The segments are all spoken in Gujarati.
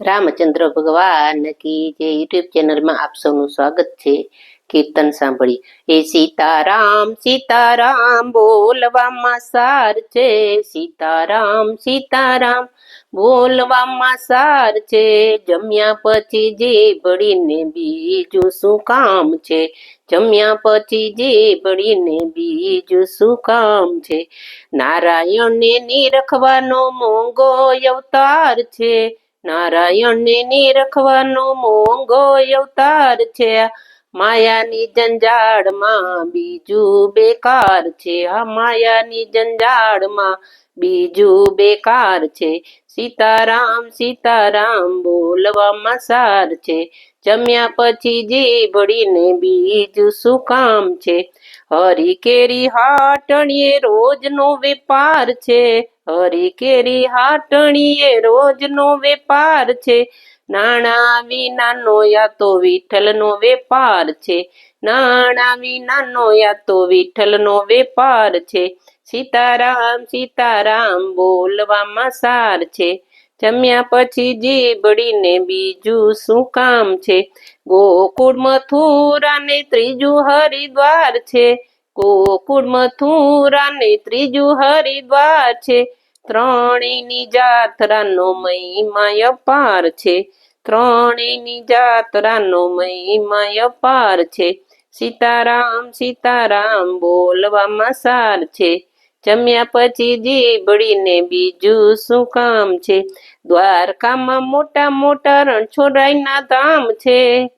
રામચંદ્ર ભગવાન કી જે યુટ્યુબ ચેનલમાં આપ સૌનું સ્વાગત છે. કીર્તન સાંભળી. એ સીતારામ સીતારામ બોલવામાં સાર છે. સીતારામ સીતારામ બોલવામાં સાર છે. જમ્યા પછી જે ભળીને બીજું શું કામ છે? જમ્યા પછી જે ભળીને બીજું શું કામ છે? નારાયણને નિરખવાનો મોંઘો અવતાર છે. નારાયણને નિરખવાનો મોંઘો અવતાર છે. માયાની જંજાળમાં બીજું બેકાર છે. આ માયાની જંજાળમાં બીજું બેકાર છે. સીતારામ સીતારામ બોલવામાં સાર છે. જમ્યા પછી જીભડીને બીજું શું કામ છે? હરી કેરી હાટણીએ રોજનો વેપાર છે. હરી કેરી હાટણીએ રોજનો વેપાર છે. નાણા વિનાનો યા તો વિઠ્ઠલનો વેપાર છે. નાણા વિનાનો યા તો વિઠ્ઠલનો વેપાર છે. સીતારામ સીતારામ બોલવામાં સાર છે. જમ્યા પછી જીબડીને બીજું શું કામ છે? ગોકુળ મથુરા ને ત્રીજું હરિદ્વાર છે. ગોકુળ મથુરા ને ત્રીજું હરિદ્વાર છે. ત્રણેયની જાત્રાનો મહિમા અપાર છે. ત્રણેયની જાત્રાનો મહિમા અપાર છે. સીતારામ સીતારામ બોલવામાં સાર છે. જમ્યા પછી જીબડીને બીજું શું કામ છે? દ્વારકામાં મોટા મોટા રણછોડરાયના ધામ છે.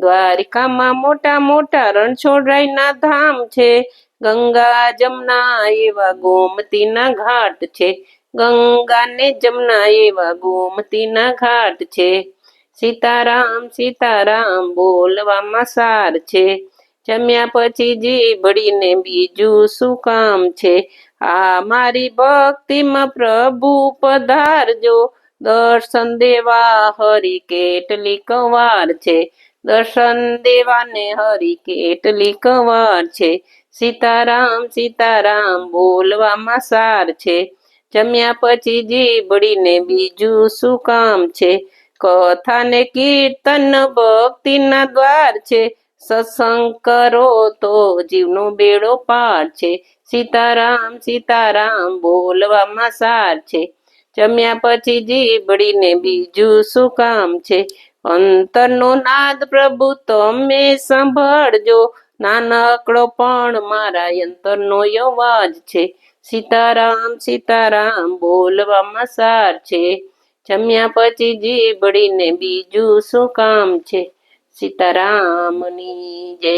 દ્વારકામાં મોટા મોટા રણછોડરાયના ધામ છે. ગંગા જમના એવા ગોમતીના ઘાટ છે. ગંગા ને જમના એવા ગોમતીના ઘાટ છે. સીતારામ સીતારામ બોલવામાં સાર છે. જમ્યા પછી જીભડીને બીજું શું કામ છે? આ મારી ભક્તિમાં પ્રભુ પધારજો. દર્શન દેવા હરી કેટલી કવાર છે. દર્શન દેવાને હરી કેટલી કવાર છે. સીતારામ સીતારામ બોલવામાં સાર છે. જમ્યા પછી જીભડીને બીજું શું કામ છે? કથાને કીર્તન ભક્તિના દ્વાર છે. સત્સંગ કરો તો જીવનો બેડો પાર છે. સીતારામ સીતારામ બોલવામાં સાર છે. જમ્યા પછી જીભડીને બીજું શું કામ છે? અંતરનો નાદ પ્રભુ તમે સાંભળજો. નાનકડો પણ મારા અંતરનો અવાજ છે. સીતારામ સીતારામ બોલવામાં સાર છે. જમ્યા પછી જીબડીને બીજું શું કામ છે? સીતારામની જય